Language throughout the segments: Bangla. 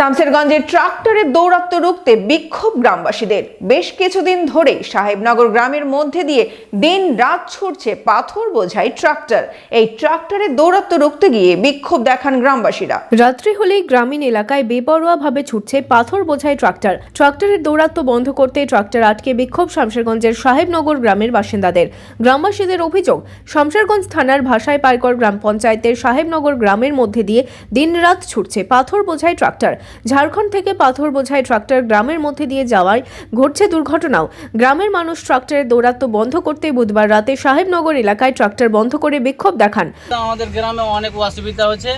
শামসেরগঞ্জে ট্রাক্টরের দৌরাত্ম্য রুখতে বিক্ষোভ গ্রামবাসীদের। বেশ কিছুদিন ধরে সাহেবনগর গ্রামের মধ্যে দিয়ে দিন রাত ছুটছে পাথর বোঝাই ট্রাক্টর। এই ট্রাক্টরের দৌরাত্ম্য রুখতে গিয়ে বিক্ষোভ দেখান গ্রামবাসীরা। রাত্রি হলেই গ্রামীণ এলাকায় বেপরোয়াভাবে ছুটছে পাথর বোঝাই ট্রাক্টর। ট্রাক্টরের দৌরাত্ম্য বন্ধ করতে ট্রাক্টর আটকে বিক্ষোভ শামশেরগঞ্জের সাহেবনগর গ্রামের বাসিন্দাদের। গ্রামবাসীদের অভিযোগ শামশেরগঞ্জ থানার ভাষায় পাইকর গ্রাম পঞ্চায়েতের সাহেবনগর গ্রামের মধ্যে দিয়ে দিনরাত ছুটছে পাথর বোঝাই ট্রাক্টর। ঝাড়খণ্ড থেকে পাথর বোঝাই ট্রাক্টর গ্রামের মধ্যে দিয়ে যাওয়ায় ঘটছে দুর্ঘটনাও। গ্রামের মানুষ ট্রাক্টরের দৌরাত্ম্য বন্ধ করতে বুধবার রাতে সাহেবনগর এলাকায় ট্রাক্টর বন্ধ করে বিক্ষোভ দেখান। আমাদের গ্রামে অনেক অসুবিধা হচ্ছে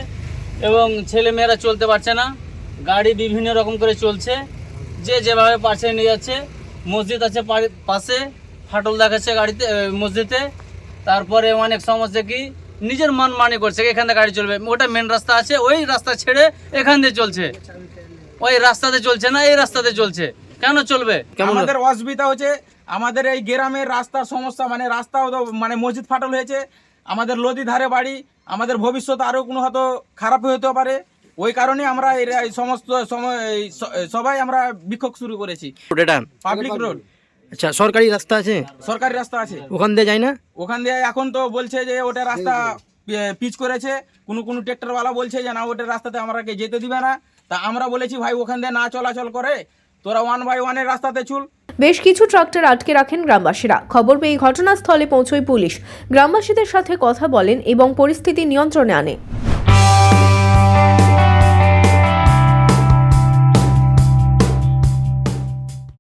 এবং ছেলেমেয়েরা চলতে পারছে না। গাড়ি বিভিন্ন রকম করে চলছে। যে যেভাবে পারছে নিয়ে যাচ্ছে, মসজিদ আছে পাশে, ফাটল দেখাচ্ছে গাড়িতে মসজিদে। তারপরে অনেক সমস্যা কি নিজের মন মানি করছে এখান থেকে গাড়ি চলবে। ওটা মেন রাস্তা আছে ওই রাস্তা ছেড়ে এখান দিয়ে চলছে। ওই রাস্তাতে চলছে না এই রাস্তাতে চলছে। কেন চলবে? আমাদের অসুবিধা হচ্ছে আমাদের এই গ্রামের রাস্তার সমস্যা মানে রাস্তাও তো মানে মসজিদ ফাটল হয়েছে। আমাদের নদী ধারে বাড়ি আমাদের ভবিষ্যৎ আরও কোনো হয়তো খারাপ হতে পারে। ওই কারণে আমরা এই সমস্ত সময় সবাই আমরা বিক্ষোভ শুরু করেছি। পাবলিক রোড আচ্ছা সরকারি রাস্তা আছে? সরকারি রাস্তা আছে। ওখান দিয়ে যায় না? ওখান দিয়ে এখন তো বলছে যে ওটা রাস্তা পিচ করেছে। কোনো কোনো ট্র্যাক্টরওয়ালা বলছে যে না ওটা রাস্তাতে আমাকে যেতে দিবে না। তা আমরা বলেছি ভাই ওখান দিয়ে না চলাচল করে তোরা ওয়ান বাই ওয়ানের রাস্তাতে চুল। বেশ কিছু ট্রাক্টর আটকে রাখেন গ্রামবাসীরা। খবর পেয়ে ঘটনাস্থলে পৌঁছয় পুলিশ। গ্রামবাসীদের সাথে কথা বলেন এবং পরিস্থিতি নিয়ন্ত্রণে আনে।